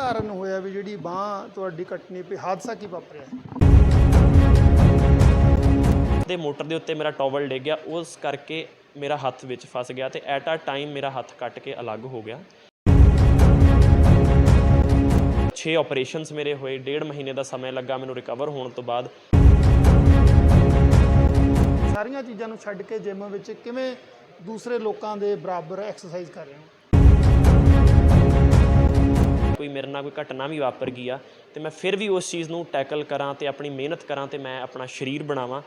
ਕਾਰਨ ਹੋਇਆ ਵੀ ਜਿਹੜੀ ਬਾਹ ਤੁਹਾਡੀ ਕੱਟਣੀ ਪਈ ਹਾਦਸਾ ਕੀ ਵਾਪਰਿਆ? ਦੇ ਮੋਟਰ ਦੇ ਉੱਤੇ ਮੇਰਾ ਟਾਵਲ ਡਿੱਗ ਗਿਆ ਉਸ ਕਰਕੇ ਮੇਰਾ ਹੱਥ ਵਿੱਚ ਫਸ ਗਿਆ ਤੇ ਐਟ ਅ ਟਾਈਮ ਮੇਰਾ ਹੱਥ ਕੱਟ ਕੇ ਅਲੱਗ ਹੋ ਗਿਆ। 6 ਆਪਰੇਸ਼ਨਸ ਮੇਰੇ ਹੋਏ ਡੇਢ ਮਹੀਨੇ ਦਾ ਸਮਾਂ ਲੱਗਾ ਮੈਨੂੰ ਰਿਕਵਰ ਹੋਣ ਤੋਂ ਬਾਅਦ। ਸਾਰੀਆਂ ਚੀਜ਼ਾਂ ਨੂੰ ਛੱਡ ਕੇ ਜਿਮ ਵਿੱਚ ਕਿਵੇਂ ਦੂਸਰੇ ਲੋਕਾਂ ਦੇ ਬਰਾਬਰ ਐਕਸਰਸਾਈਜ਼ ਕਰ ਰਹੇ ਹੋ? ਕੋਈ ਮੇਰੇ ਨਾਲ ਕੋਈ ਘਟਨਾ ਵੀ ਵਾਪਰ ਗਈ ਆ, ਤੇ ਮੈਂ ਫਿਰ ਵੀ ਉਸ ਚੀਜ਼ ਨੂੰ ਟੈਕਲ ਕਰਾਂ ਤੇ ਆਪਣੀ ਮਿਹਨਤ ਕਰਾਂ ਤੇ ਮੈਂ ਆਪਣਾ ਸਰੀਰ ਬਣਾਵਾਂ।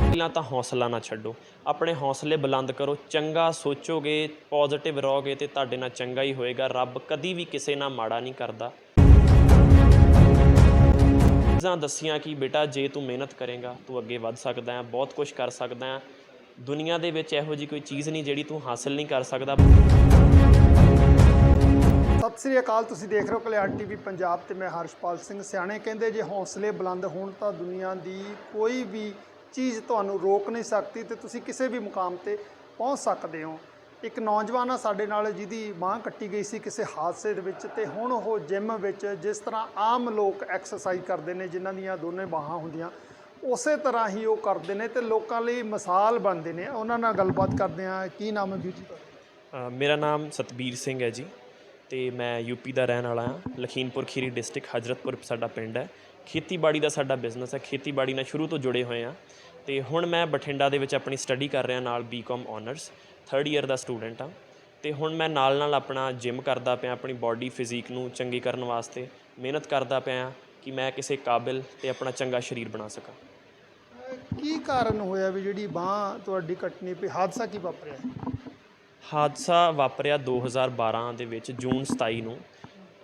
ਪਹਿਲਾਂ ਤਾਂ ਹੌਸਲਾ ਨਾ ਛੱਡੋ। ਆਪਣੇ ਹੌਸਲੇ ਬੁਲੰਦ ਕਰੋ। ਚੰਗਾ ਸੋਚੋਗੇ ਪੋਜ਼ਿਟਿਵ ਰਹੋਗੇ ਤੇ ਤੁਹਾਡੇ ਨਾਲ ਚੰਗਾ ਹੀ ਹੋਏਗਾ। ਰੱਬ ਕਦੀ ਵੀ ਕਿਸੇ ਨਾਲ ਮਾੜਾ ਨਹੀਂ ਕਰਦਾ। ਚੀਜ਼ਾਂ ਦੱਸੀਆਂ ਕਿ ਬੇਟਾ, ਜੇ ਤੂੰ ਮਿਹਨਤ ਕਰੇਗਾ, ਤੂੰ ਅੱਗੇ ਵੱਧ ਸਕਦਾ ਹੈ, ਬਹੁਤ ਕੁਝ ਕਰ ਸਕਦਾ ਹੈ। ਦੁਨੀਆ ਦੇ ਵਿੱਚ ਇਹੋ ਜੀ ਕੋਈ ਚੀਜ਼ ਨਹੀਂ ਜਿਹੜੀ ਤੂੰ ਹਾਸਲ ਨਹੀਂ ਕਰ ਸਕਦਾ। ਸਤਿ ਸ੍ਰੀ ਅਕਾਲ, ਤੁਸੀਂ ਦੇਖ ਰਹੇ ਹੋ ਕਲਿਆਣ ਟੀਵੀ ਪੰਜਾਬ ਤੇ ਮੈਂ ਹਰਸ਼ਪਾਲ ਸਿੰਘ ਸਿਆਣੇ। ਕਹਿੰਦੇ ਜੇ ਹੌਸਲੇ ਬੁਲੰਦ ਹੋਣ ਤਾਂ ਦੁਨੀਆ ਦੀ ਕੋਈ ਵੀ ਚੀਜ਼ ਤੁਹਾਨੂੰ ਰੋਕ ਨਹੀਂ ਸਕਦੀ ਤੇ ਤੁਸੀਂ ਕਿਸੇ ਵੀ ਮੁਕਾਮ ਤੇ ਪਹੁੰਚ ਸਕਦੇ ਹੋ। ਇੱਕ ਨੌਜਵਾਨ ਆ ਸਾਡੇ ਨਾਲ, ਜਿਹਦੀ ਬਾਹ ਕੱਟੀ ਗਈ ਸੀ ਕਿਸੇ ਹਾਦਸੇ ਦੇ ਵਿੱਚ ਤੇ ਹੁਣ ਉਹ ਜਿਮ ਵਿੱਚ ਜਿਸ ਤਰ੍ਹਾਂ ਆਮ ਲੋਕ ਐਕਸਰਸਾਈਜ਼ ਕਰਦੇ ਨੇ, ਜਿਨ੍ਹਾਂ ਦੀਆਂ ਦੋਨੇ ਬਾਹਾਂ ਹੁੰਦੀਆਂ, ਉਸੇ ਤਰ੍ਹਾਂ ਹੀ ਉਹ ਕਰਦੇ ਨੇ ਤੇ ਲੋਕਾਂ ਲਈ ਮਿਸਾਲ ਬਣਦੇ ਨੇ। ਉਹਨਾਂ ਨਾਲ ਗੱਲਬਾਤ ਕਰਦੇ ਆ ਕੀ ਨਾਮ ਹੈ ਵੀਰ ਜੀ ਤੁਹਾਡਾ? ਮੇਰਾ ਨਾਮ ਸਤਬੀਰ ਸਿੰਘ ਹੈ ਜੀ। ਅਤੇ ਮੈਂ ਯੂਪੀ ਦਾ ਰਹਿਣ ਵਾਲਾ ਹਾਂ। ਲਖੀਮਪੁਰ ਖੀਰੀ ਡਿਸਟ੍ਰਿਕਟ ਹਜਰਤਪੁਰ ਸਾਡਾ ਪਿੰਡ ਹੈ। ਖੇਤੀਬਾੜੀ ਦਾ ਸਾਡਾ ਬਿਜ਼ਨਸ ਹੈ। ਖੇਤੀਬਾੜੀ ਨਾਲ ਸ਼ੁਰੂ ਤੋਂ ਜੁੜੇ ਹੋਏ ਹਾਂ। ਤੇ ਹੁਣ ਮੈਂ ਬਠਿੰਡਾ ਦੇ ਵਿੱਚ ਆਪਣੀ ਸਟੱਡੀ ਕਰ ਰਿਹਾ ਨਾਲ ਬੀਕਾਮ ਆਨਰਸ 3rd ਇਅਰ ਦਾ ਸਟੂਡੈਂਟ ਹਾਂ। ਤੇ ਹੁਣ ਮੈਂ ਨਾਲ ਨਾਲ ਆਪਣਾ ਜਿਮ ਕਰਦਾ ਪਿਆ, ਆਪਣੀ ਬਾਡੀ ਫਿਜ਼ੀਕ ਨੂੰ ਚੰਗੀ ਕਰਨ ਵਾਸਤੇ ਮਿਹਨਤ ਕਰਦਾ ਪਿਆ ਕਿ ਮੈਂ ਕਿਸੇ ਕਾਬਿਲ ਤੇ ਆਪਣਾ ਚੰਗਾ ਸਰੀਰ ਬਣਾ ਸਕਾਂ। ਕੀ ਕਾਰਨ ਹੋਇਆ ਵੀ ਜਿਹੜੀ ਬਾਹ ਤੁਹਾਡੀ ਕੱਟਣੀ ਪਈ, ਹਾਦਸਾ ਕੀ ਵਾਪਰਿਆ? ਹਾਦਸਾ ਵਾਪਰਿਆ 2012 ਦੇ ਵਿੱਚ ਜੂਨ 27 ਨੂੰ।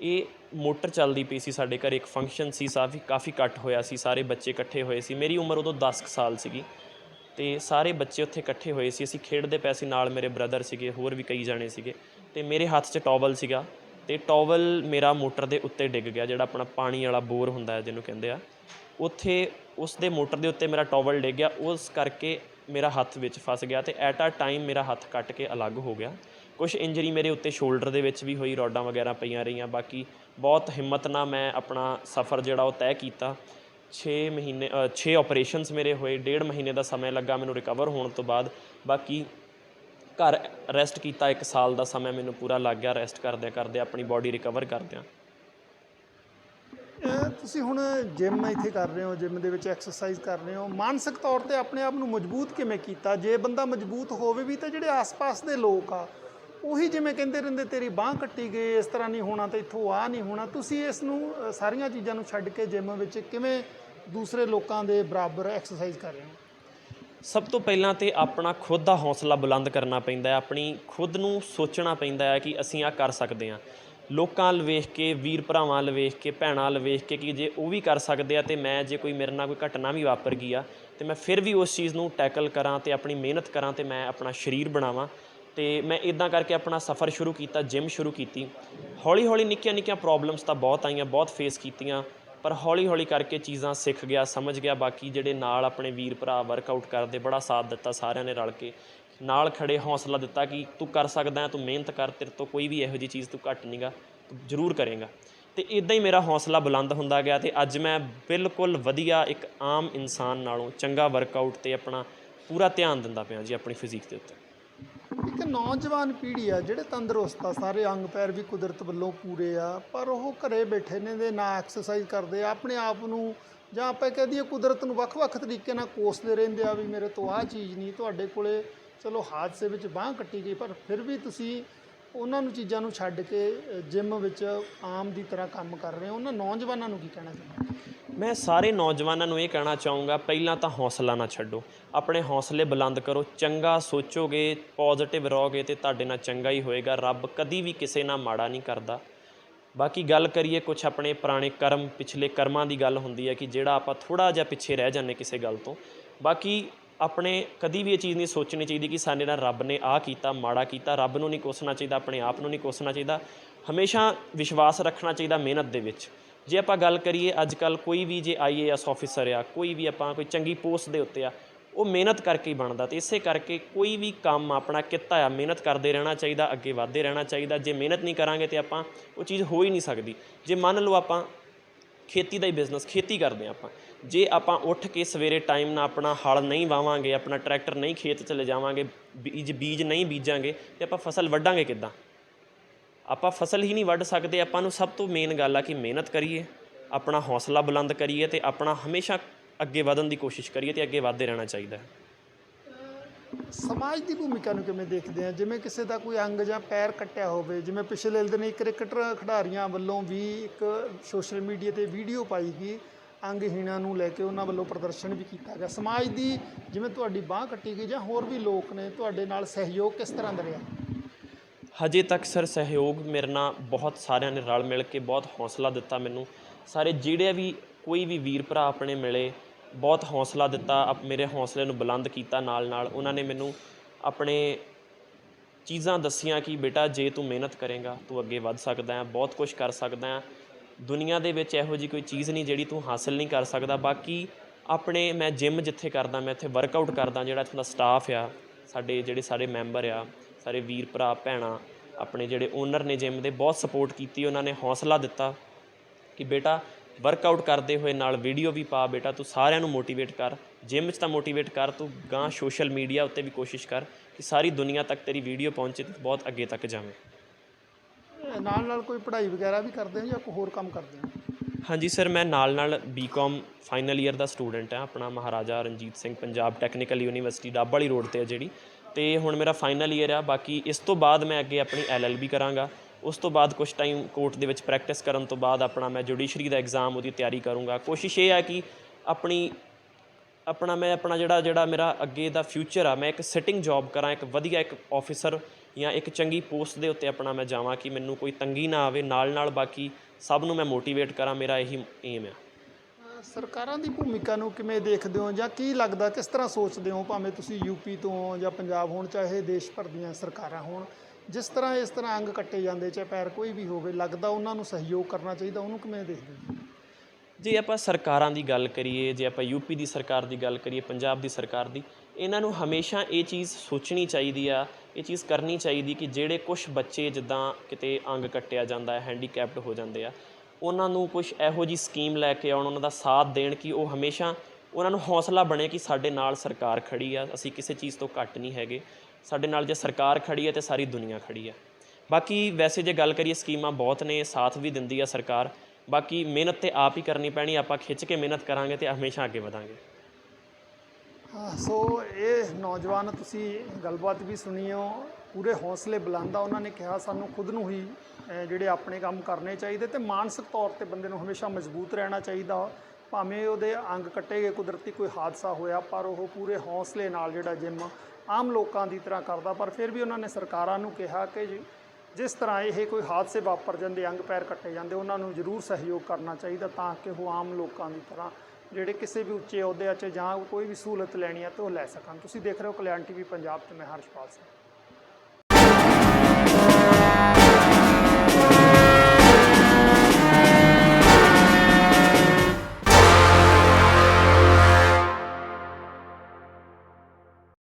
ਇਹ ਮੋਟਰ ਚੱਲਦੀ ਪਈ ਸੀ, ਸਾਡੇ ਘਰ ਇੱਕ ਫੰਕਸ਼ਨ ਸੀ, ਸਾਫੀ ਕਾਫੀ ਇਕੱਠ ਹੋਇਆ ਸੀ, ਸਾਰੇ ਬੱਚੇ ਇਕੱਠੇ ਹੋਏ ਸੀ। ਮੇਰੀ ਉਮਰ ਉਦੋਂ 10 ਕੁ ਸਾਲ ਸੀਗੀ ਤੇ ਸਾਰੇ ਬੱਚੇ ਉੱਥੇ ਇਕੱਠੇ ਹੋਏ ਸੀ। ਅਸੀਂ ਖੇਡਦੇ ਪਏ ਸੀ ਨਾਲ ਮੇਰੇ ਬ੍ਰਦਰ ਸੀਗੇ, ਹੋਰ ਵੀ ਕਈ ਜਾਣੇ ਸੀਗੇ ਤੇ ਮੇਰੇ ਹੱਥ 'ਚ ਟਾਵਲ ਸੀਗਾ ਤੇ ਟਾਵਲ ਮੇਰਾ ਮੋਟਰ ਦੇ ਉੱਤੇ ਡਿੱਗ ਗਿਆ, ਜਿਹੜਾ ਆਪਣਾ ਪਾਣੀ ਵਾਲਾ ਬੋਰ ਹੁੰਦਾ ਹੈ ਜਿਹਨੂੰ ਕਹਿੰਦੇ ਆ। ਉੱਥੇ ਉਸ ਦੇ ਮੋਟਰ ਦੇ ਉੱਤੇ ਮੇਰਾ ਟਾਵਲ ਡਿੱਗ ਗਿਆ, ਉਸ ਕਰਕੇ ਮੇਰਾ ਹੱਥ ਵਿੱਚ ਫਸ ਗਿਆ ਅਤੇ ਐਟ ਆ ਟਾਈਮ ਮੇਰਾ ਹੱਥ ਕੱਟ ਕੇ ਅਲੱਗ ਹੋ ਗਿਆ। ਕੁਛ ਇੰਜਰੀ ਮੇਰੇ ਉੱਤੇ ਸ਼ੋਲਡਰ ਦੇ ਵਿੱਚ ਵੀ ਹੋਈ, ਰੋਡਾਂ ਵਗੈਰਾ ਪਈਆਂ ਰਹੀਆਂ, ਬਾਕੀ ਬਹੁਤ ਹਿੰਮਤ ਨਾਲ ਮੈਂ ਆਪਣਾ ਸਫ਼ਰ ਜਿਹੜਾ ਉਹ ਤੈਅ ਕੀਤਾ। 6 ਮਹੀਨੇ 6 ਆਪਰੇਸ਼ਨਸ ਮੇਰੇ ਹੋਏ, ਡੇਢ ਮਹੀਨੇ ਦਾ ਸਮਾਂ ਲੱਗਾ ਮੈਨੂੰ ਰਿਕਵਰ ਹੋਣ ਤੋਂ ਬਾਅਦ। ਬਾਕੀ ਘਰ ਰੈਸਟ ਕੀਤਾ, ਇੱਕ ਸਾਲ ਦਾ ਸਮਾਂ ਮੈਨੂੰ ਪੂਰਾ ਲੱਗ ਗਿਆ ਰੈਸਟ ਕਰਦਿਆਂ ਕਰਦਿਆਂ ਆਪਣੀ ਬਾਡੀ ਰਿਕਵਰ ਕਰਦਿਆਂ। ਤੁਸੀਂ ਹੁਣ ਜਿਮ ਇੱਥੇ ਕਰ ਰਹੇ ਹੋ, ਜਿਮ ਦੇ ਵਿੱਚ ਐਕਸਰਸਾਈਜ਼ ਕਰ ਰਹੇ ਹੋ, ਮਾਨਸਿਕ ਤੌਰ ਤੇ ਆਪਣੇ ਆਪ ਨੂੰ ਮਜ਼ਬੂਤ ਕਿਵੇਂ ਕੀਤਾ? ਜੇ ਬੰਦਾ ਮਜ਼ਬੂਤ ਹੋਵੇ ਵੀ ਤਾਂ ਜਿਹੜੇ ਆਸ-ਪਾਸ ਦੇ ਲੋਕ ਆ, ਉਹੀ ਜਿਵੇਂ ਕਹਿੰਦੇ ਰਹਿੰਦੇ, ਤੇਰੀ ਬਾਹ ਕੱਟੀ ਗਈ, ਇਸ ਤਰ੍ਹਾਂ ਨਹੀਂ ਹੋਣਾ ਤੇ ਇੱਥੋਂ ਆ ਨਹੀਂ ਹੋਣਾ। ਤੁਸੀਂ ਇਸ ਨੂੰ ਸਾਰੀਆਂ ਚੀਜ਼ਾਂ ਨੂੰ ਛੱਡ ਕੇ ਜਿਮ ਵਿੱਚ ਕਿਵੇਂ ਦੂਸਰੇ ਲੋਕਾਂ ਦੇ ਬਰਾਬਰ ਐਕਸਰਸਾਈਜ਼ ਕਰ ਰਹੇ ਹੋ? ਸਭ ਤੋਂ ਪਹਿਲਾਂ ਤੇ ਆਪਣਾ ਖੁਦ ਦਾ ਹੌਸਲਾ ਬੁਲੰਦ ਕਰਨਾ ਪੈਂਦਾ ਹੈ, ਆਪਣੀ ਖੁਦ ਨੂੰ ਸੋਚਣਾ ਪੈਂਦਾ ਹੈ ਕਿ ਅਸੀਂ ਆ ਕਰ ਸਕਦੇ ਹਾਂ। ਲੋਕਾਂ ਵੱਲ ਵੇਖ ਕੇ, ਵੀਰ ਭਰਾਵਾਂ ਵੱਲ ਵੇਖ ਕੇ, ਭੈਣਾਂ ਵੱਲ ਵੇਖ ਕੇ ਕਿ ਜੇ ਉਹ ਵੀ ਕਰ ਸਕਦੇ ਆ ਤੇ ਮੈਂ ਜੇ ਕੋਈ ਮੇਰੇ ਨਾਲ ਕੋਈ ਘਟਨਾ ਵੀ ਵਾਪਰ ਗਈ ਆ ਤੇ ਮੈਂ ਫਿਰ ਵੀ ਉਸ ਚੀਜ਼ ਨੂੰ ਟੈਕਲ ਕਰਾਂ ਅਤੇ ਆਪਣੀ ਮਿਹਨਤ ਕਰਾਂ ਅਤੇ ਮੈਂ ਆਪਣਾ ਸਰੀਰ ਬਣਾਵਾਂ। ਅਤੇ ਮੈਂ ਇੱਦਾਂ ਕਰਕੇ ਆਪਣਾ ਸਫ਼ਰ ਸ਼ੁਰੂ ਕੀਤਾ ਜਿੰਮ ਸ਼ੁਰੂ ਕੀਤੀ। ਹੌਲੀ ਹੌਲੀ ਨਿੱਕੀਆਂ ਨਿੱਕੀਆਂ ਪ੍ਰੋਬਲਮਸ ਤਾਂ ਬਹੁਤ ਆਈਆਂ, ਬਹੁਤ ਫੇਸ ਕੀਤੀਆਂ, ਪਰ ਹੌਲੀ ਹੌਲੀ ਕਰਕੇ ਚੀਜ਼ਾਂ ਸਿੱਖ ਗਿਆ, ਸਮਝ ਗਿਆ, ਬਾਕੀ ਜਿਹੜੇ ਨਾਲ ਆਪਣੇ ਵੀਰ ਭਰਾ ਵਰਕਆਊਟ ਕਰਦੇ, ਬੜਾ ਸਾਥ ਦਿੱਤਾ ਸਾਰਿਆਂ ਨੇ ਰਲ ਕੇ। ਨਾਲ ਖੜੇ ਹੌਸਲਾ ਦਿੱਤਾ ਕਿ ਤੂੰ ਕਰ ਸਕਦਾ ਤੂੰ ਮਿਹਨਤ ਕਰ, ਤੇਰੇ ਤੋਂ ਕੋਈ ਵੀ ਇਹੋ ਜਿਹੀ ਚੀਜ਼ ਤੂੰ ਘੱਟ ਨਹੀਂਗਾ, ਤੂੰ ਜ਼ਰੂਰ ਕਰੇਗਾ। ਤੇ ਇਦਾਂ ਹੀ ਮੇਰਾ ਹੌਸਲਾ ਬੁਲੰਦ ਹੁੰਦਾ ਗਿਆ ਤੇ ਅੱਜ ਮੈਂ ਬਿਲਕੁਲ ਵਧੀਆ ਇੱਕ ਆਮ ਇਨਸਾਨ ਨਾਲੋਂ ਚੰਗਾ ਵਰਕਆਊਟ ਤੇ ਆਪਣਾ ਪੂਰਾ ਧਿਆਨ ਦਿੰਦਾ ਪਿਆ ਜੀ ਆਪਣੀ ਫਿਜ਼ੀਕ ਦੇ ਉੱਤੇ। ਇੱਕ ਨੌਜਵਾਨ ਪੀੜ੍ਹੀ ਆ, ਜਿਹੜੇ ਤੰਦਰੁਸਤ ਆ, ਸਾਰੇ ਅੰਗ ਪੈਰ ਵੀ ਕੁਦਰਤ ਵੱਲੋਂ ਪੂਰੇ ਆ, ਪਰ ਉਹ ਘਰੇ ਬੈਠੇ ਨੇ ਦੇ ਨਾ ਐਕਸਰਸਾਈਜ਼ ਕਰਦੇ ਆ, ਆਪਣੇ ਆਪ ਨੂੰ ਜਾਂ ਆਪਾਂ ਕਹਿ ਦਈਏ ਕੁਦਰਤ ਨੂੰ ਵੱਖ-ਵੱਖ ਤਰੀਕੇ ਨਾਲ ਕੋਸਦੇ ਰਹਿੰਦੇ ਆ ਵੀ ਮੇਰੇ ਤੋਂ ਆਹ ਚੀਜ਼ ਨਹੀਂ, ਤੁਹਾਡੇ ਕੋਲੇ ਚਲੋ ਹਾਦਸੇ ਵਿੱਚ ਬਾਹ ਕੱਟੀ ਗਈ, ਪਰ ਫਿਰ ਵੀ ਤੁਸੀਂ ਉਹਨਾਂ ਨੂੰ ਚੀਜ਼ਾਂ ਨੂੰ ਛੱਡ ਕੇ ਜਿਮ ਵਿੱਚ ਆਮ ਦੀ ਤਰ੍ਹਾਂ ਕੰਮ ਕਰ ਰਹੇ ਹੋ। ਉਹਨਾਂ ਨੌਜਵਾਨਾਂ ਨੂੰ ਕੀ ਕਹਿਣਾ ਚਾਹੁੰਦੇ ਮੈਂ ਸਾਰੇ ਨੌਜਵਾਨਾਂ ਨੂੰ ਇਹ ਕਹਿਣਾ ਚਾਹੂੰਗਾ, ਪਹਿਲਾਂ ਤਾਂ ਹੌਸਲਾ ਨਾ ਛੱਡੋ। ਆਪਣੇ ਹੌਸਲੇ ਬੁਲੰਦ ਕਰੋ। ਚੰਗਾ ਸੋਚੋਗੇ ਪੋਜ਼ਿਟਿਵ ਰਹੋਗੇ ਤੇ ਤੁਹਾਡੇ ਨਾਲ ਚੰਗਾ ਹੀ ਹੋਏਗਾ। ਰੱਬ ਕਦੀ ਵੀ ਕਿਸੇ ਨਾਲ ਮਾੜਾ ਨਹੀਂ ਕਰਦਾ। ਬਾਕੀ ਗੱਲ ਕਰੀਏ ਕੁਝ ਆਪਣੇ ਪੁਰਾਣੇ ਕਰਮ, ਪਿਛਲੇ ਕਰਮਾਂ ਦੀ ਗੱਲ ਹੁੰਦੀ ਹੈ ਕਿ ਜਿਹੜਾ ਆਪਾਂ ਥੋੜਾ ਜਿਹਾ ਪਿੱਛੇ ਰਹਿ ਜਾਂਦੇ ਕਿਸੇ ਗੱਲ ਤੋਂ। ਬਾਕੀ ਆਪਣੇ ਕਦੀ ਵੀ ਇਹ ਚੀਜ਼ ਨਹੀਂ ਸੋਚਣੀ ਚਾਹੀਦੀ ਕਿ ਸਾਡੇ ਨਾਲ ਰੱਬ ਨੇ ਆਹ ਕੀਤਾ, ਮਾੜਾ ਕੀਤਾ। ਰੱਬ ਨੂੰ ਨਹੀਂ ਕੋਸਣਾ ਚਾਹੀਦਾ, ਆਪਣੇ ਆਪ ਨੂੰ ਨਹੀਂ ਕੋਸਣਾ ਚਾਹੀਦਾ। ਹਮੇਸ਼ਾ ਵਿਸ਼ਵਾਸ ਰੱਖਣਾ ਚਾਹੀਦਾ ਮਿਹਨਤ ਦੇ ਵਿੱਚ। ਜੇ ਆਪਾਂ ਗੱਲ ਕਰੀਏ ਅੱਜ ਕੱਲ ਕੋਈ ਵੀ ਜੇ ਆਈਏਐਸ ਆਫੀਸਰ ਆ, ਕੋਈ ਵੀ ਆਪਾਂ ਕੋਈ ਚੰਗੀ ਪੋਸਟ ਦੇ ਉੱਤੇ ਆ, ਉਹ ਮਿਹਨਤ ਕਰਕੇ ਹੀ ਬਣਦਾ ਤੇ ਇਸੇ ਕਰਕੇ ਕੋਈ ਵੀ ਕੰਮ ਆਪਣਾ ਕਿੱਤਾ ਆ, ਮਿਹਨਤ ਕਰਦੇ ਰਹਿਣਾ ਚਾਹੀਦਾ, ਅੱਗੇ ਵਧਦੇ ਰਹਿਣਾ ਚਾਹੀਦਾ। ਜੇ ਮਿਹਨਤ ਨਹੀਂ ਕਰਾਂਗੇ ਤੇ ਆਪਾਂ ਉਹ ਚੀਜ਼ ਹੋ ਹੀ ਨਹੀਂ ਸਕਦੀ। ਜੇ ਮੰਨ ਲਓ ਆਪਾਂ ਖੇਤੀ ਦਾ ਹੀ ਬਿਜ਼ਨਸ ਖੇਤੀ ਕਰਦੇ ਹਾਂ ਆਪਾਂ। ਜੇ ਆਪਾਂ ਉੱਠ ਕੇ ਸਵੇਰੇ ਟਾਈਮ ਨਾਲ ਆਪਣਾ ਹਲ ਨਹੀਂ ਵਾਵਾਂਗੇ, ਆਪਣਾ ਟਰੈਕਟਰ ਨਹੀਂ ਖੇਤ 'ਚ ਲਿਜਾਵਾਂਗੇ ਬੀਜ ਬੀਜ ਨਹੀਂ ਬੀਜਾਂਗੇ, ਤੇ ਆਪਾਂ ਫਸਲ ਵੱਢਾਂਗੇ ਕਿੱਦਾਂ? ਆਪਾਂ ਫਸਲ ਹੀ ਨਹੀਂ ਵੱਢ ਸਕਦੇ, ਆਪਾਂ ਨੂੰ ਸਭ ਤੋਂ ਮੇਨ ਗੱਲ ਆ ਕਿ ਮਿਹਨਤ ਕਰੀਏ, ਆਪਣਾ ਹੌਸਲਾ ਬੁਲੰਦ ਕਰੀਏ ਤੇ ਆਪਣਾ ਹਮੇਸ਼ਾ ਅੱਗੇ ਵਧਣ ਦੀ ਕੋਸ਼ਿਸ਼ ਕਰੀਏ ਤੇ ਅੱਗੇ ਵਧਦੇ ਰਹਿਣਾ ਚਾਹੀਦਾ ਹੈ। ਸਮਾਜ ਦੀ ਭੂਮਿਕਾ ਨੂੰ ਕਿਵੇਂ ਦੇਖਦੇ ਆ? ਜਿਵੇਂ ਕਿਸੇ ਦਾ ਕੋਈ ਅੰਗ ਜਾਂ ਪੈਰ ਕੱਟਿਆ ਹੋਵੇ, ਜਿਵੇਂ ਪਿਛਲੇ ਦਿਨ ਇੱਕ ਕ੍ਰਿਕਟਰ ਖਿਡਾਰੀਆਂ ਵੱਲੋਂ ਵੀ ਇੱਕ ਸੋਸ਼ਲ ਮੀਡੀਆ ਤੇ ਵੀਡੀਓ ਪਾਈ ਗਈ ਅੰਗਹੀਣਾਂ ਨੂੰ ਲੈ ਕੇ ਉਹਨਾਂ ਵੱਲੋਂ ਪ੍ਰਦਰਸ਼ਨ ਵੀ ਕੀਤਾ ਗਿਆ। ਸਮਾਜ ਦੀ ਜਿਵੇਂ ਤੁਹਾਡੀ ਬਾਹ ਕੱਟੀ ਗਈ ਜਾਂ ਹੋਰ ਵੀ ਲੋਕ ਨੇ, ਤੁਹਾਡੇ ਨਾਲ ਸਹਿਯੋਗ ਕਿਸ ਤਰ੍ਹਾਂ ਦਾ ਰਿਹਾ? ਹਜੇ ਤੱਕ ਸਰ ਸਹਿਯੋਗ ਮੇਰੇ ਨਾਲ ਬਹੁਤ ਸਾਰਿਆਂ ਨੇ ਰਲ ਮਿਲ ਕੇ ਬਹੁਤ ਹੌਸਲਾ ਦਿੱਤਾ ਮੈਨੂੰ। ਸਾਰੇ ਜਿਹੜੇ ਵੀ ਕੋਈ ਵੀ ਵੀਰ ਭਰਾ ਆਪਣੇ ਮਿਲੇ ਬਹੁਤ ਹੌਸਲਾ ਦਿੱਤਾ, ਅਪ, ਮੇਰੇ ਹੌਸਲੇ ਨੂੰ ਬੁਲੰਦ ਕੀਤਾ ਨਾਲ ਨਾਲ ਉਹਨਾਂ ਨੇ ਮੈਨੂੰ ਆਪਣੇ ਚੀਜ਼ਾਂ ਦੱਸੀਆਂ ਕਿ, ਬੇਟਾ, ਜੇ ਤੂੰ ਮਿਹਨਤ ਕਰੇਗਾ, ਤੂੰ ਅੱਗੇ ਵੱਧ ਸਕਦਾ ਹੈ, ਬਹੁਤ ਕੁਝ ਕਰ ਸਕਦਾ ਹੈ। ਦੁਨੀਆ ਦੇ ਵਿੱਚ ਇਹੋ ਜੀ ਕੋਈ ਚੀਜ਼ ਨਹੀਂ ਜਿਹੜੀ ਤੂੰ ਹਾਸਲ ਨਹੀਂ ਕਰ ਸਕਦਾ। ਬਾਕੀ ਆਪਣੇ, ਮੈਂ ਜਿਮ ਜਿੱਥੇ ਕਰਦਾ, ਮੈਂ ਇੱਥੇ ਵਰਕਆਊਟ ਕਰਦਾ, ਜਿਹੜਾ ਇੱਥੋਂ ਦਾ ਸਟਾਫ ਆ, ਸਾਡੇ ਜਿਹੜੇ ਸਾਰੇ ਮੈਂਬਰ ਆ, ਸਾਰੇ ਵੀਰ ਭਰਾ, ਭੈਣਾਂ, ਆਪਣੇ ਜਿਹੜੇ ਓਨਰ ਨੇ ਜਿਮ ਦੇ, ਬਹੁਤ ਸਪੋਰਟ ਕੀਤੀ, ਉਹਨਾਂ ਨੇ ਹੌਸਲਾ ਦਿੱਤਾ ਕਿ, ਬੇਟਾ ਵਰਕਆਊਟ ਕਰਦੇ ਹੋਏ ਨਾਲ ਵੀਡੀਓ ਵੀ ਪਾ ਬੇਟਾ ਤੂੰ ਸਾਰਿਆਂ ਨੂੰ ਮੋਟੀਵੇਟ ਕਰ। ਜਿਮ 'ਚ ਤਾਂ ਮੋਟੀਵੇਟ ਕਰ ਤੂੰ ਗਾਂ ਸੋਸ਼ਲ ਮੀਡੀਆ ਉੱਤੇ ਵੀ ਕੋਸ਼ਿਸ਼ ਕਰ ਕਿ ਸਾਰੀ ਦੁਨੀਆ ਤੱਕ ਤੇਰੀ ਵੀਡੀਓ ਪਹੁੰਚੇ ਤੇ ਬਹੁਤ ਅੱਗੇ ਤੱਕ ਜਾਵੇਂ। ਨਾਲ ਨਾਲ ਕੋਈ ਪੜ੍ਹਾਈ ਵਗੈਰਾ ਵੀ ਕਰਦੇ ਹੋ ਜਾਂ ਕੋਈ ਹੋਰ ਕੰਮ ਕਰਦੇ ਹੋ ਹਾਂਜੀ ਸਰ ਮੈਂ ਨਾਲ ਨਾਲ ਬੀਕਾਮ ਫਾਈਨਲ ਈਅਰ ਦਾ ਸਟੂਡੈਂਟ ਹਾਂ ਆਪਣਾ Maharaja Ranjit Singh Punjab technical university Dabwali road ਤੇ ਹੈ ਜਿਹੜੀ। ਤੇ ਹੁਣ ਮੇਰਾ ਫਾਈਨਲ ਈਅਰ ਆ ਬਾਕੀ ਇਸ ਤੋਂ ਬਾਅਦ ਮੈਂ ਅੱਗੇ ਆਪਣੀ ਐਲਐਲਬੀ ਕਰਾਂਗਾ। ਉਸ ਤੋਂ ਬਾਅਦ ਕੁਝ ਟਾਈਮ ਕੋਰਟ ਦੇ ਵਿੱਚ ਪ੍ਰੈਕਟਿਸ ਕਰਨ ਤੋਂ ਬਾਅਦ ਆਪਣਾ ਮੈਂ ਜੁਡੀਸ਼ਰੀ ਦਾ ਐਗਜ਼ਾਮ ਉਹਦੀ ਤਿਆਰੀ ਕਰੂੰਗਾ। ਕੋਸ਼ਿਸ਼ ਇਹ ਹੈ ਕਿ ਆਪਣੀ, ਆਪਣਾ ਮੈਂ ਆਪਣਾ ਜਿਹੜਾ ਜਿਹੜਾ ਮੇਰਾ ਅੱਗੇ ਦਾ ਫਿਊਚਰ ਆ, ਮੈਂ ਇੱਕ ਸਿਟਿੰਗ ਜੌਬ ਕਰਾਂ, ਇੱਕ ਵਧੀਆ ਇੱਕ ਆਫੀਸਰ ਜਾਂ ਇੱਕ ਚੰਗੀ ਪੋਸਟ ਦੇ ਉੱਤੇ ਆਪਣਾ ਮੈਂ ਜਾਵਾਂ ਕਿ ਮੈਨੂੰ ਕੋਈ ਤੰਗੀ ਨਾ ਆਵੇ, ਨਾਲ ਨਾਲ ਬਾਕੀ ਸਭ ਨੂੰ ਮੈਂ ਮੋਟੀਵੇਟ ਕਰਾਂ, ਮੇਰਾ ਇਹੀ ਏਮ ਆ। ਸਰਕਾਰਾਂ ਦੀ ਭੂਮਿਕਾ ਨੂੰ ਕਿਵੇਂ ਦੇਖਦੇ ਹੋ ਜਾਂ ਕੀ ਲੱਗਦਾ, ਕਿਸ ਤਰ੍ਹਾਂ ਸੋਚਦੇ ਹੋ? ਭਾਵੇਂ ਤੁਸੀਂ ਯੂਪੀ ਤੋਂ ਹੋ ਜਾਂ ਪੰਜਾਬ ਹੋਣ, ਚਾਹੇ ਦੇਸ਼ ਭਰ ਦੀਆਂ ਸਰਕਾਰਾਂ ਹੋਣ ਜਿਸ ਤਰ੍ਹਾਂ ਇਸ ਤਰ੍ਹਾਂ ਅੰਗ ਕੱਟੇ ਜਾਂਦੇ, ਚਾਹੇ ਪੈਰ ਕੋਈ ਵੀ ਹੋਵੇ, ਲੱਗਦਾ ਉਹਨਾਂ ਨੂੰ ਸਹਿਯੋਗ ਕਰਨਾ ਚਾਹੀਦਾ, ਉਹਨੂੰ ਕਿਵੇਂ ਦੇਖਦੇ ਹੋ? ਜੇ ਆਪਾਂ ਸਰਕਾਰਾਂ ਦੀ ਗੱਲ ਕਰੀਏ, ਜੇ ਆਪਾਂ ਯੂਪੀ ਦੀ ਸਰਕਾਰ ਦੀ ਗੱਲ ਕਰੀਏ, ਪੰਜਾਬ ਦੀ ਸਰਕਾਰ ਦੀ, ਇਹਨਾਂ ਨੂੰ ਹਮੇਸ਼ਾ ਇਹ ਚੀਜ਼ ਸੋਚਣੀ ਚਾਹੀਦੀ ਆ, ਇਹ ਚੀਜ਼ ਕਰਨੀ ਚਾਹੀਦੀ ਕਿ ਜਿਹੜੇ ਕੁਝ ਬੱਚੇ ਜਿੱਦਾਂ ਕਿਤੇ ਅੰਗ ਕੱਟਿਆ ਜਾਂਦਾ ਹੈ, ਹੈਂਡੀਕੈਪਡ ਹੋ ਜਾਂਦੇ ਆ, ਉਹਨਾਂ ਨੂੰ ਕੁਝ ਇਹੋ ਜੀ ਸਕੀਮ ਲੈ ਕੇ ਆਉਣ, ਉਹਨਾਂ ਦਾ ਸਾਥ ਦੇਣ ਕਿ ਉਹ ਹਮੇਸ਼ਾ ਉਹਨਾਂ ਨੂੰ ਹੌਸਲਾ ਬਣੇ ਕਿ ਸਾਡੇ ਨਾਲ ਸਰਕਾਰ ਖੜੀ ਆ ਅਸੀਂ ਕਿਸੇ ਚੀਜ਼ ਤੋਂ ਘੱਟ ਨਹੀਂ ਹੈਗੇ। ਸਾਡੇ ਨਾਲ ਜੇ ਸਰਕਾਰ ਖੜੀ ਹੈ ਤੇ ਸਾਰੀ ਦੁਨੀਆ ਖੜੀ ਹੈ ਬਾਕੀ ਵੈਸੇ ਜੇ ਗੱਲ ਕਰੀਏ ਸਕੀਮਾਂ ਬਹੁਤ ਨੇ ਸਾਥ ਵੀ ਦਿੰਦੀ ਆ ਸਰਕਾਰ। ਬਾਕੀ ਮਿਹਨਤ ਤੇ ਆਪ ਹੀ ਕਰਨੀ ਪੈਣੀ ਆਪਾਂ ਖਿੱਚ ਕੇ ਮਿਹਨਤ ਕਰਾਂਗੇ ਤੇ ਹਮੇਸ਼ਾ ਅੱਗੇ ਵਧਾਂਗੇ। ਹਾਂ, ਸੋ ਇਹ ਨੌਜਵਾਨ ਤੁਸੀਂ ਗੱਲਬਾਤ ਵੀ ਸੁਣੀ ਹੋ ਪੂਰੇ ਹੌਸਲੇ ਬੁਲੰਦਾ ਉਹਨਾਂ ਨੇ ਕਿਹਾ ਸਾਨੂੰ ਖੁਦ ਨੂੰ ਹੀ ਜਿਹੜੇ ਆਪਣੇ ਕੰਮ ਕਰਨੇ ਚਾਹੀਦੇ ਤੇ ਮਾਨਸਿਕ ਤੌਰ ਤੇ ਬੰਦੇ ਨੂੰ ਹਮੇਸ਼ਾ ਮਜ਼ਬੂਤ ਰਹਿਣਾ ਚਾਹੀਦਾ। ਭਾਵੇਂ ਉਹਦੇ ਅੰਗ ਕੱਟੇ ਗਏ, ਕੁਦਰਤੀ ਕੋਈ ਹਾਦਸਾ ਹੋਇਆ, ਪਰ ਉਹ ਪੂਰੇ ਹੌਸਲੇ ਨਾਲ ਜਿਹੜਾ ਜਿਮ ਆਮ ਲੋਕਾਂ ਦੀ ਤਰ੍ਹਾਂ ਕਰਦਾ, ਪਰ ਫਿਰ ਵੀ ਉਹਨਾਂ ਨੇ ਸਰਕਾਰਾਂ ਨੂੰ ਕਿਹਾ ਕਿ ਜਿਸ ਤਰ੍ਹਾਂ ਇਹ ਕੋਈ ਹਾਦਸੇ ਵਾਪਰ ਜਾਂਦੇ, ਅੰਗ ਪੈਰ ਕੱਟੇ ਜਾਂਦੇ, ਉਹਨਾਂ ਨੂੰ ਜ਼ਰੂਰ ਸਹਿਯੋਗ ਕਰਨਾ ਚਾਹੀਦਾ ਤਾਂ ਕਿ ਉਹ ਆਮ ਲੋਕਾਂ ਦੀ ਤਰ੍ਹਾਂ ਜਿਹੜੇ ਕਿਸੇ ਵੀ ਉੱਚੇ ਅਹੁਦਿਆਂ 'ਚ ਜਾਂ ਕੋਈ ਵੀ ਸਹੂਲਤ ਲੈਣੀ ਹੈ ਤਾਂ ਉਹ ਲੈ ਸਕਣ। ਤੁਸੀਂ ਦੇਖ ਰਹੇ ਹੋ ਕਲਿਆਣ ਟੀਵੀ ਪੰਜਾਬ ਤੇ ਮੈਂ ਹਰਸ਼ਪਾਲ ਸਿੰਘ।